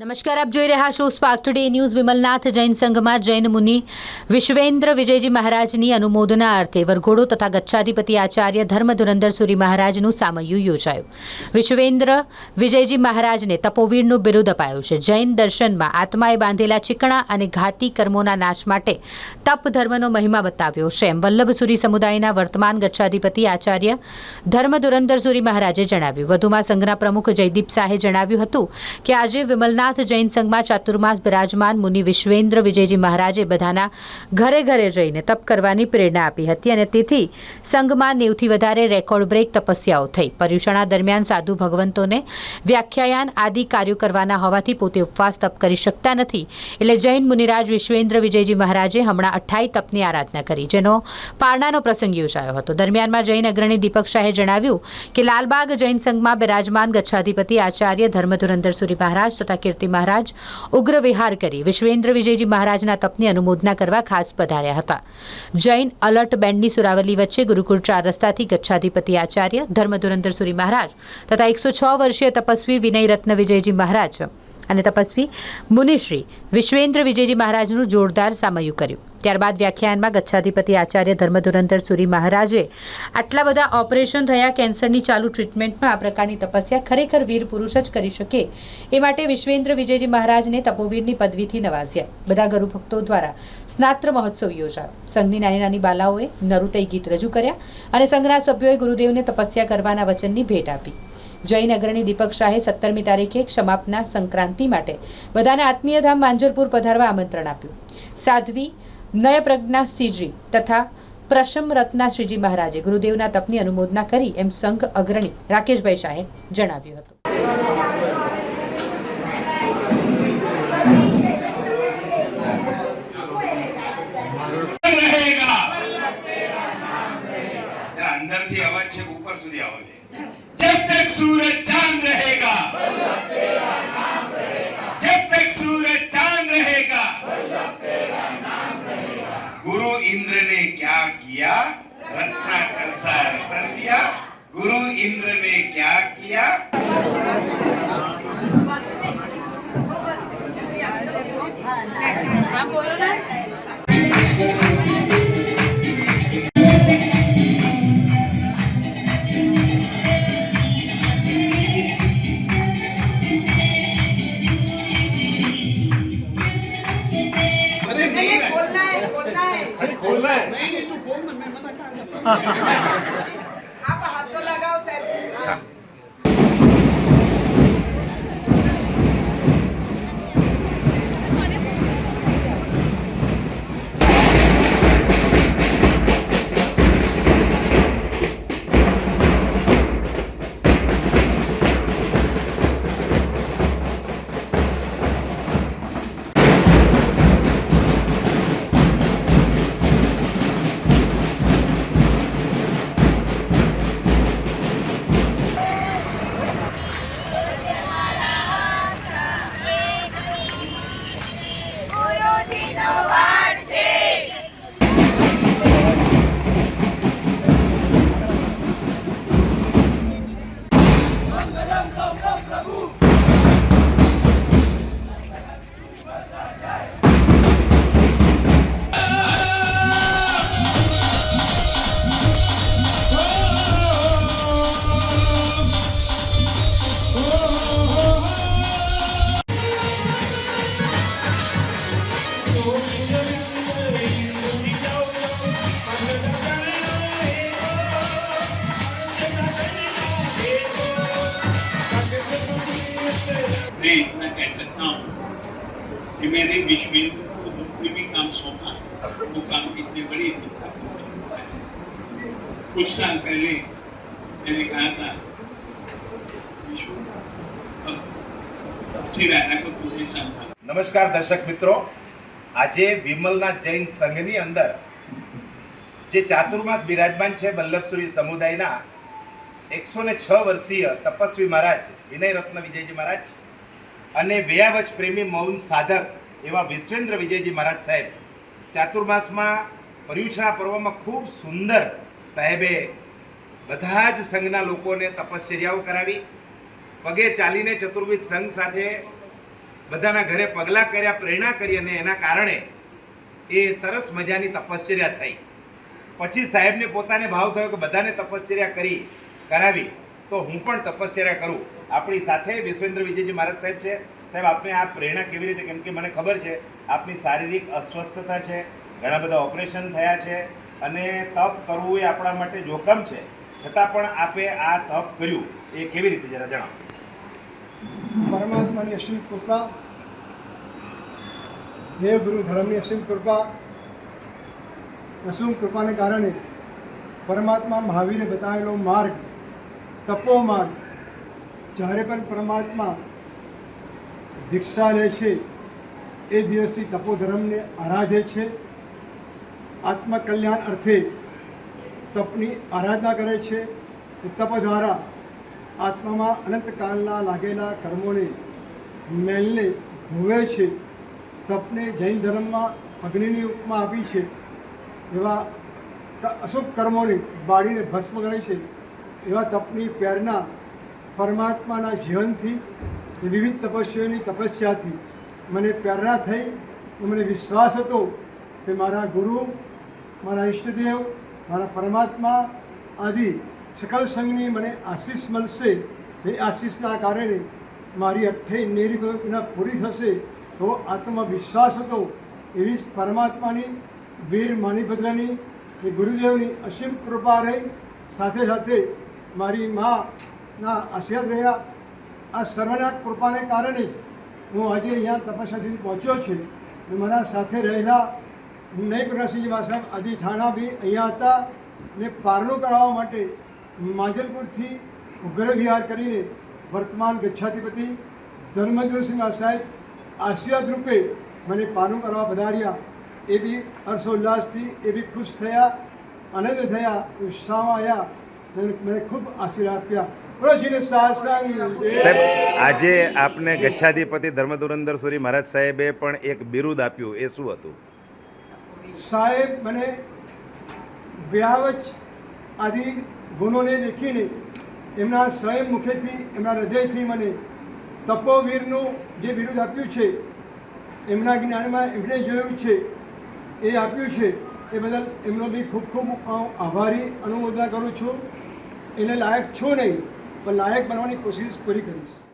નમસ્કાર, આપ જોઈ રહ્યા છો spark today news Vimalnath Jain સંઘમાં Jain મુનિ વિશ્વેન્દ્ર વિજયજી મહારાજની અનુમોદના અર્થે વરઘોડો તથા ગચ્છાધિપતિ આચાર્ય ધર્મ ધુરંધર સુરી મહારાજનું સામયું યોજાયું. વિશ્વેન્દ્ર વિજયજી મહારાજને તપોવીરનું બિરુદ અપાયું છે. જૈન દર્શનમાં આત્માએ બાંધેલા ચીકણા અને ઘાતી કર્મોના નાશ માટે તપ ધર્મનો મહિમા બતાવ્યો. છે એમ વલ્લભસુરી સમુદાયના વર્તમાન ગચ્છાધિપતિ આચાર્ય ધર્મ ધુરંધર સુરી મહારાજે જણાવ્યું. વધુમાં સંઘના પ્રમુખ જયદીપ શાહે જણાવ્યું હતું કે આજે વિમલનાથ જૈન સંઘમાં ચાતુર્માસ બિરાજમાન મુનિ વિશ્વેન્દ્ર વિજયજી મહારાજે બધાના ઘરે ઘરે જઈને તપ કરવાની પ્રેરણા આપી હતી અને તેથી સંઘમાં નેવથી વધારે રેકોર્ડ બ્રેક તપસ્યાઓ થઈ. પર્યુષણા દરમિયાન સાધુ ભગવંતોને વ્યાખ્યાયાન આદિ કાર્યો કરવાના હોવાથી પોતે ઉપવાસ તપ કરી શકતા નથી. એટલે જૈન મુનિરાજ વિશ્વેન્દ્ર વિજયજી મહારાજે હમણાં અઠ્ઠાઈ તપની આરાધના કરી, જેનો પારણાનો પ્રસંગ યોજાયો હતો. દરમિયાનમાં જૈન અગ્રણી દીપક શાહે જણાવ્યું કે લાલબાગ જૈન સંઘમાં બિરાજમાન ગચ્છાધિપતિ આચાર્ય ધર્મધુરંદર સુરી મહારાજ તથા કીર્તિ મહારાજ ઉગ્ર વિહાર કરી વિશ્વેન્દ્ર વિજયજી મહારાજના તપની અનુમોદના કરવા ખાસ પધાર્યા હતા. જૈન અલર્ટ બેન્ડની સુરાવલી વચ્ચે ગુરુકુળ ચાર રસ્તાથી ગચ્છાધિપતિ આચાર્ય ધર્મધુરંધર સુરી મહારાજ તથા એકસો છ વર્ષીય તપસ્વી વિનય રત્ન વિજયજી મહારાજ અને તપસ્વી મુનિશ્રી વિશ્વેન્દ્ર વિજયજી મહારાજનું જોરદાર સામયું કર્યું. ત્યારબાદ વ્યાખ્યાનમાં ગચ્છાધિપતિ આચાર્ય ધર્મધુરંધર સુરી મહારાજે આટલા બધા ઓપરેશન થયા, કેન્સરની ચાલુ ટ્રીટમેન્ટમાં આ પ્રકારની તપસ્યા ખરેખર વીર પુરુષ જ કરી શકે એ માટે વિશ્વેન્દ્ર વિજયજી મહારાજને તપોવીરની પદવીથી નવાઝ્યા બધા ગુરુભક્તો દ્વારા સ્નાત્ર મહોત્સવ યોજાયો. સંઘની નાની નાની બાલાઓએ નરુતય ગીત રજૂ કર્યા અને સંઘના સભ્યોએ ગુરુદેવને તપસ્યા કરવાના વચનની ભેટ આપી. જૈન અગ્રણી દીપક શાહે સત્તરમી તારીખે ક્ષમાપના સંક્રાંતિ માટે બધાને આત્મીયધામ માંજરપુર પધારવા આમંત્રણ આપ્યું. સાધ્વી, નયપ્રજ્ઞા સિંહજી તથા પ્રશમ રત્ના શ્રીજી મહારાજે ગુરુદેવના તપની અનુમોદના કરી એમ સંઘ અગ્રણી રાકેશભાઈ શાહે જણાવ્યું હતું. અંદરથી અવાજ છે, ઉપર સુધી આવો. જોઈએ जब तक सूरज चाँद रहेगा। जब तक सूरज चाँद रहेगा। गुरु इंद्र ने क्या किया? रत्नाकर सा रतन दिया। गुरु इंद्र ने क्या किया? नहीं સર ખોલ ને નહીં તું ફોન ને મેં મના કાંગા આપ હાથ તો લગાવ સાહેબ. मैं इतना कह सकता हूँ कि मैंने विश्वेंद्र को जो कोई भी काम सौंपा वो काम इसने बड़ी हिम्मत कुछ साल पहले मैंने कहा था विश्व अब श्री राधा को तुझे संभाल નમસ્કાર દર્શક મિત્રો આજે વિમલના જૈન સંઘની અંદર જે ચાતુર્માસ બિરાજમાન છે વલ્લભસુરી સમુદાયના એકસો ને છ વર્ષીય તપસ્વી મહારાજ વિનય રત્ન વિજયજી મહારાજ અને વ્યાવચ પ્રેમી મૌન સાધક એવા વિશ્વેન્દ્ર વિજયજી મહારાજ સાહેબ ચાતુર્માસમાં પર્યુષણા પર્વમાં ખૂબ સુંદર સાહેબે બધા જ સંઘના લોકોને તપશ્ચર્યાઓ કરાવી, પગે ચાલીને ચતુર્વિધ સંઘ સાથે બધાના ઘરે પગલાં કર્યા, પ્રેરણા કરી અને એના કારણે એ સરસ મજાની તપશ્ચર્યા થઈ. પછી સાહેબને પોતાને ભાવ થયો કે બધાને તપશ્ચર્યા કરી, કરાવી, તો હું પણ તપશ્ચર્યા કરું. આપણી સાથે વિશ્વેન્દ્ર વિજયજી મહારાજ સાહેબ છે. સાહેબ, આપને આ પ્રેરણા કેવી રીતે, કેમ કે મને ખબર છે, આપની શારીરિક અસ્વસ્થતા છે, ઘણા બધા ઓપરેશન થયા છે અને તપ કરવું એ આપણા માટે જોખમ છે. છતાં પણ આપે આ તપ કર્યું. એ કેવી રીતે, જરા જણાવો. પરમાત્માની અસીમ કૃપા દેવ ગુરુ ધર્મની અસીમ કૃપા, અસીમ કૃપાને કારણે પરમાત્મા મહાવીરે બતાવેલો માર્ગ, તપો માર્ગ જ્યારે પણ પરમાત્મા દીક્ષા લે છે, એ દિવસથી તપોધર્મને આરાધે છે. આત્મકલ્યાણ અર્થે તપની આરાધના કરે છે. તપ દ્વારા આત્મામાં અનંતકાળના લાગેલા કર્મોને મેલને ધોવે છે. તપને જૈન ધર્મમાં અગ્નિની ઉપમા આપી છે. એવા અશુભ કર્મોને બાળીને ભસ્મ કરે છે. એવા તપની પ્રેરણા પરમાત્માના જીવનથી વિવિધ તપસ્વીઓની તપસ્યાથી મને પ્રેરણા થઈ મને વિશ્વાસ હતો કે મારા ગુરુ, મારા ઈષ્ટદેવ, મારા પરમાત્મા આદિ સકલ સંઘની મને આશીષ મળશે એ આશીષના કારણે મારી અઠ્ઠે નિર્ગુણા પૂરી થશે એવો આત્મવિશ્વાસ હતો એવી પરમાત્માની, વીર માણીભદ્રની એ ગુરુદેવની અસીમ કૃપા રહી. સાથે સાથે મારી માના આશીર્વાદ રહ્યા આ સર્વના કૃપાને કારણે જ હું આજે અહીંયા તપસ્યા સુધી પહોંચ્યો છું મારા સાથે રહેલા નઈ પ્રકાશજી સાહેબ આદિ ઠાણા બી અહીંયા હતા ને પારણું કરાવવા માટે માજલપુરથી ઉગ્ર વિહાર કરીને વર્તમાન ગચ્છાધિપતિ ધર્મેન્દ્રસિંહ સાહેબ આશીર્વાદ રૂપે મને પારણું કરવા પધાર્યા. એ બી હર્ષોલ્લાસથી, એ બી ખુશ થયા, આનંદ થયા, ઉત્સાહમાં આવ્યા મને ખૂબ આશીર્વાદ આપ્યા. સાહેબ આજે આપને ગચ્છાધિપતિ ધર્મધુરંદર સુરી મહારાજ સાહેબે પણ એક બિરુદ આપ્યું. એ શું હતું? સાહેબ મને વ્યાવચ આદિ ગુણોને દેખીને એમના સ્વયં મુખેથી એમના હૃદયથી મને તપોવીરનું જે બિરુદ આપ્યું છે એમના જ્ઞાનમાં એમણે જોયું છે એ આપ્યું છે એ બદલ એમનો બી ખૂબ ખૂબ આભારી અનુમોદના કરું છું. એને લાયક છું નહીં. પણ લાયક બનવાની કોશિશ પૂરી કરીશ.